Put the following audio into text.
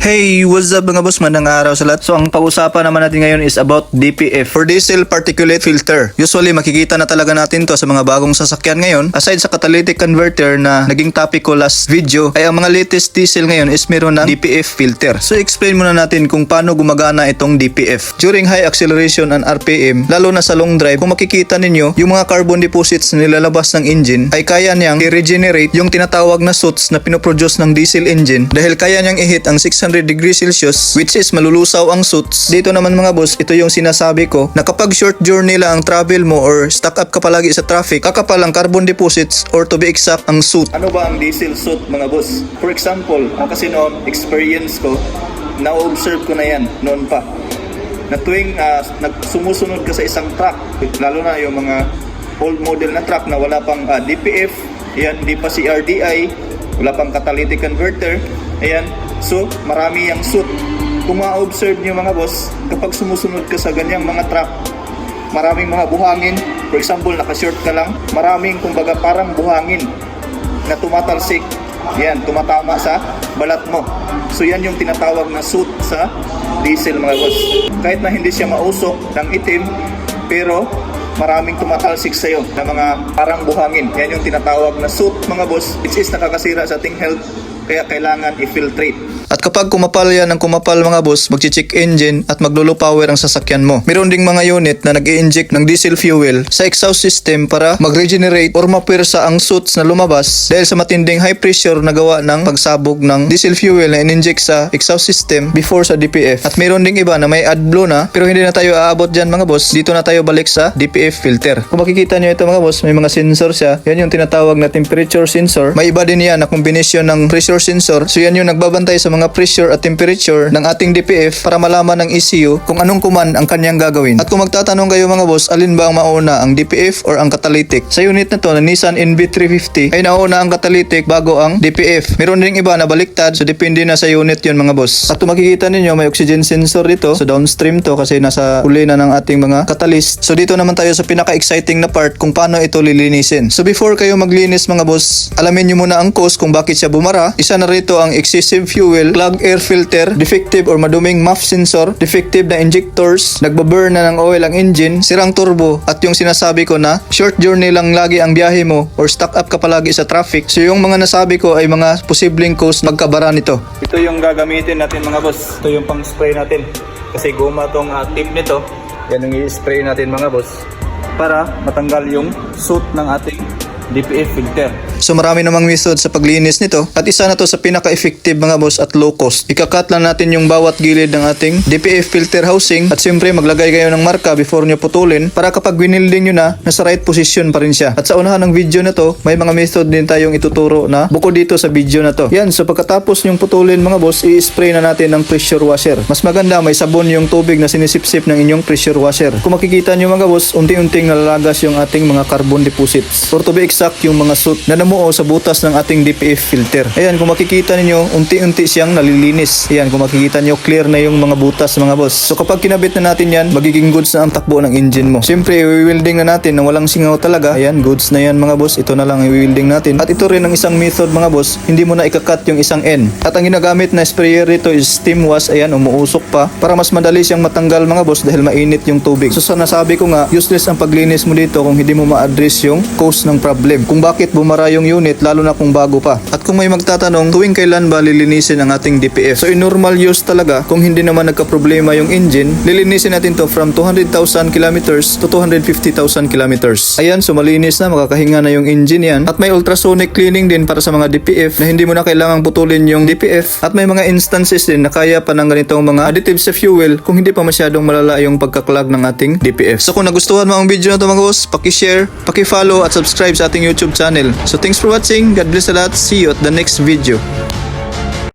Hey, what's up mga boss? Mandang araw sa lahat. So, ang pag-usapan naman natin ngayon is about DPF or Diesel Particulate Filter. Usually, makikita na talaga natin to sa mga bagong sasakyan ngayon. Aside sa catalytic converter na naging topic ko last video, ay ang mga latest diesel ngayon is meron ng DPF filter. So, explain muna natin kung paano gumagana itong DPF. During high acceleration and RPM, lalo na sa long drive, kung makikita ninyo, yung mga carbon deposits na nilalabas ng engine ay kaya niyang i-regenerate yung tinatawag na soot na pinoproduce ng diesel engine dahil kaya niyang i-hit ang 600 degrees Celsius which is malulusaw ang suits. Dito naman mga boss, ito yung sinasabi ko na kapag short journey lang ang travel mo or stuck up ka palagi sa traffic, kakapal ang carbon deposits or to be exact ang soot. Ano ba ang diesel soot mga boss? For example, ah, kasi noon experience ko, na-observe ko na yan noon pa na tuwing ah, nag- sumusunod ka sa isang truck, lalo na yung mga old model na truck na wala pang ah, DPF, yan, di pa CRDI, wala pang catalytic converter, ayan, so marami yung soot. Kung ma-observe niyo mga boss, kapag sumusunod ka sa ganyang mga truck, maraming mga buhangin, for example, naka-short ka lang, maraming kumbaga parang buhangin na tumatalsik. Yan, tumatama sa balat mo. So yan yung tinatawag na soot sa diesel mga boss. Kahit na hindi siya mausok ng itim, pero maraming tumatalsik sa'yo na mga parang buhangin. Yan yung tinatawag na soot mga boss, which is nakakasira sa ating health, kaya kailangan i-filtrate. At kapag kumapal yan ng kumapal mga boss, magchi-check engine at maglolo power ang sasakyan mo. Meron ding mga unit na nag inject ng diesel fuel sa exhaust system para mag-regenerate or mapwersa ang suits na lumabas dahil sa matinding high pressure na gawa ng pagsabog ng diesel fuel na in-inject sa exhaust system before sa DPF. At meron ding iba na may AdBlue na pero hindi na tayo aabot dyan mga boss. Dito na tayo balik sa DPF filter. Kung makikita nyo ito mga boss, may mga sensor siya. Yan yung tinatawag na temperature sensor. May iba din yan na kombinasyon ng pressure sensor. So yan yung nagbabantay sa mga pressure at temperature ng ating DPF para malaman ng ECU kung anong command ang kanyang gagawin. At kung magtatanong kayo mga boss, alin ba ang mauna, ang DPF or ang catalytic? Sa unit na to na Nissan NV350 ay nauna ang catalytic bago ang DPF. Meron ding iba na baliktad so depende na sa unit yun mga boss. At kung makikita ninyo may oxygen sensor dito so downstream to kasi nasa uli na ng ating mga catalyst. So dito naman tayo sa pinaka-exciting na part kung paano ito lilinisin. So before kayo maglinis mga boss, alamin nyo muna ang cause kung bakit siya bumara. Isa na rito ang excessive fuel, clogged air filter, defective or maduming MAF sensor, defective na injectors, nagbaburn na ng oil ang engine, sirang turbo, at yung sinasabi ko na short journey lang lagi ang biyahe mo or stuck up ka palagi sa traffic. So yung mga nasabi ko ay mga posibleng cause magkabara nito. Ito yung gagamitin natin mga boss. Ito yung pang spray natin. Kasi guma tong uh, tip nito. Yan yung i-spray natin mga boss. Para matanggal yung soot ng ating DPF filter. So marami namang method sa paglinis nito at isa na to sa pinaka-effective mga boss at low cost. Ikakat lang natin yung bawat gilid ng ating DPF filter housing at siyempre maglagay kayo ng marka before nyo putulin para kapag winilding nyo na, nasa right position pa rin siya. At sa unahan ng video na to, may mga method din tayong ituturo na buko dito sa video na to. Yan, so pagkatapos yung putulin mga boss, i-spray na natin ng pressure washer. Mas maganda may sabon yung tubig na sinisipsip ng inyong pressure washer. Kung makikita nyo mga boss, unti-unting nalalagas yung ating mga carbon deposits. Or to be yung mga soot na namuo sa butas ng ating DPF filter. Ayan, kung makikita ninyo, unti-unti siyang nalilinis. Ayan, kung makikita nyo, clear na yung mga butas mga boss. So kapag kinabit na natin yan, magiging goods na ang takbo ng engine mo. Siyempre, i-welding na natin na walang singaw talaga. Ayan, goods na yan mga boss. Ito na lang i-welding natin. At ito rin ang isang method mga boss, hindi mo na ikakat yung isang end. At ang ginagamit na sprayer rito is steam wash. Ayan, umuusok pa para mas madali siyang matanggal mga boss dahil mainit yung tubig. So sa nasabi ko nga, useless ang paglinis mo dito kung hindi mo ma-address yung cause ng problem. Kung bakit bumara yung unit lalo na kung bago pa. At kung may magtatanong, tuwing kailan ba lilinisin ang ating DPF? So in normal use talaga, kung hindi naman nagka-problema yung engine, lilinisin natin to from 200,000 kilometers to 250,000 kilometers. Ayan, so malinis na, makakahinga na yung engine yan. At may ultrasonic cleaning din para sa mga DPF na hindi mo na kailangang putulin yung DPF. At may mga instances din na kaya pa ng ganitong mga additives sa fuel kung hindi pa masyadong malala yung pagkaklag ng ating DPF. So kung nagustuhan mo ang video na to mga boss, paki-share, paki-follow at subscribe sa ating YouTube channel. So thanks for watching. God bless a lot. See you at the next video.